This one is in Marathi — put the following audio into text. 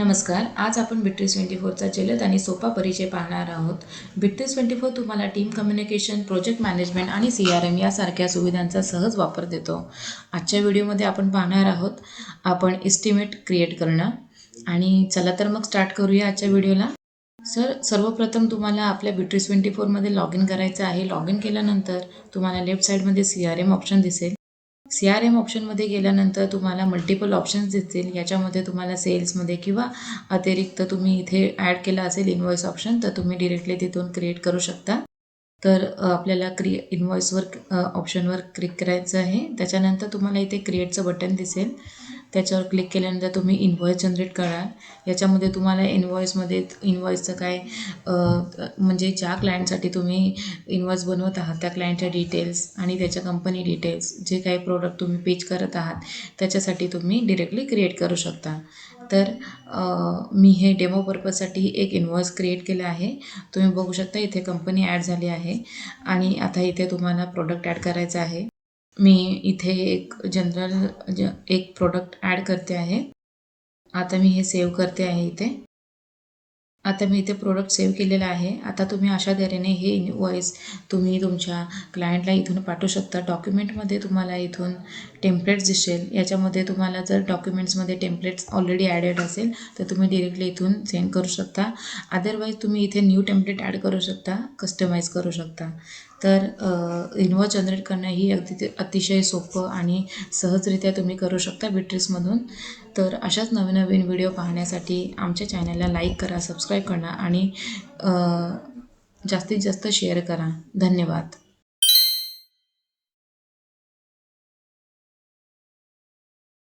नमस्कार आज आपण बिट्रीस ट्वेंटी फोरचा जलद आणि सोपा परिचय पाहणार आहोत. बिट्रीस ट्वेंटी फोर तुम्हाला टीम कम्युनिकेशन प्रोजेक्ट मॅनेजमेंट आणि सी आर एम यासारख्या सुविधांचा सहज वापर देतो. आजच्या व्हिडिओमध्ये आपण पाहणार आहोत आपण इस्टिमेट क्रिएट करणं. आणि चला तर मग स्टार्ट करूया आजच्या व्हिडिओला. सर सर्वप्रथम तुम्हाला आपल्या बिट्रीस ट्वेंटी फोरमध्ये लॉग इन करायचं आहे. लॉग इन केल्यानंतर तुम्हाला लेफ्ट साईडमध्ये सी आर एम ऑप्शन दिसेल. सी आर एम ऑप्शनमध्ये गेल्यानंतर तुम्हाला मल्टिपल ऑप्शन्स दिसतील. याच्यामध्ये तुम्हाला सेल्समध्ये किंवा अतिरिक्त तुम्ही इथे ॲड केला असेल इनवॉइस ऑप्शन तर तुम्ही डिरेक्टली तिथून क्रिएट करू शकता. तर आपल्याला क्रि इनवॉइसवर ऑप्शनवर क्लिक करायचं आहे. त्याच्यानंतर तुम्हाला इथे क्रिएटचं बटन दिसेल. त्याच्यावर क्लिक केल्यानंतर तुम्ही इनव्हॉइस जनरेट करा. याच्यामध्ये तुम्हाला इनव्हॉइसमध्ये इनव्हॉइसचं काय म्हणजे ज्या क्लायंटसाठी तुम्ही इनव्हॉइस बनवत आहात त्या क्लायंटच्या डिटेल्स आणि त्याच्या कंपनी डिटेल्स जे काही प्रोडक्ट तुम्ही पेच करत आहात त्याच्यासाठी तुम्ही डिरेक्टली क्रिएट करू शकता. तर मी हे डेमो पर्पजसाठी एक इनव्हॉइस क्रिएट केलं आहे. तुम्ही बघू शकता इथे कंपनी ॲड झाली आहे. आणि आता इथे तुम्हाला प्रोडक्ट ॲड करायचं आहे. मी इथे एक जनरल ज एक प्रोडक्ट ॲड करते आहे. आता मी हे सेव्ह करते आहे इथे. आता मी इथे प्रोडक्ट सेव्ह केलेलं आहे. आता तुम्ही अशा तऱ्हेने हे इनवॉईस तुम्ही तुमच्या क्लायंटला इथून पाठवू शकता. डॉक्युमेंटमध्ये तुम्हाला इथून टेम्पलेट्स दिसेल. याच्यामध्ये तुम्हाला जर डॉक्युमेंट्समध्ये टेम्पलेट्स ऑलरेडी ॲडेड असेल तर तुम्ही डिरेक्टली इथून सेंड करू शकता. अदरवाईज तुम्ही इथे न्यू टेम्पलेट ॲड करू शकता कस्टमाइज करू शकता. तर इनवॉइस जनरेट करणं ही अगदी अतिशय सोपं आणि सहजरित्या तुम्ही करू शकता बिट्रिक्समधून तर अशाच नवीन नवीन व्हिडिओ पाहण्यासाठी आमच्या चॅनलला लाईक करा सबस्क्राईब करा आणि जास्तीत जास्त शेअर करा. धन्यवाद.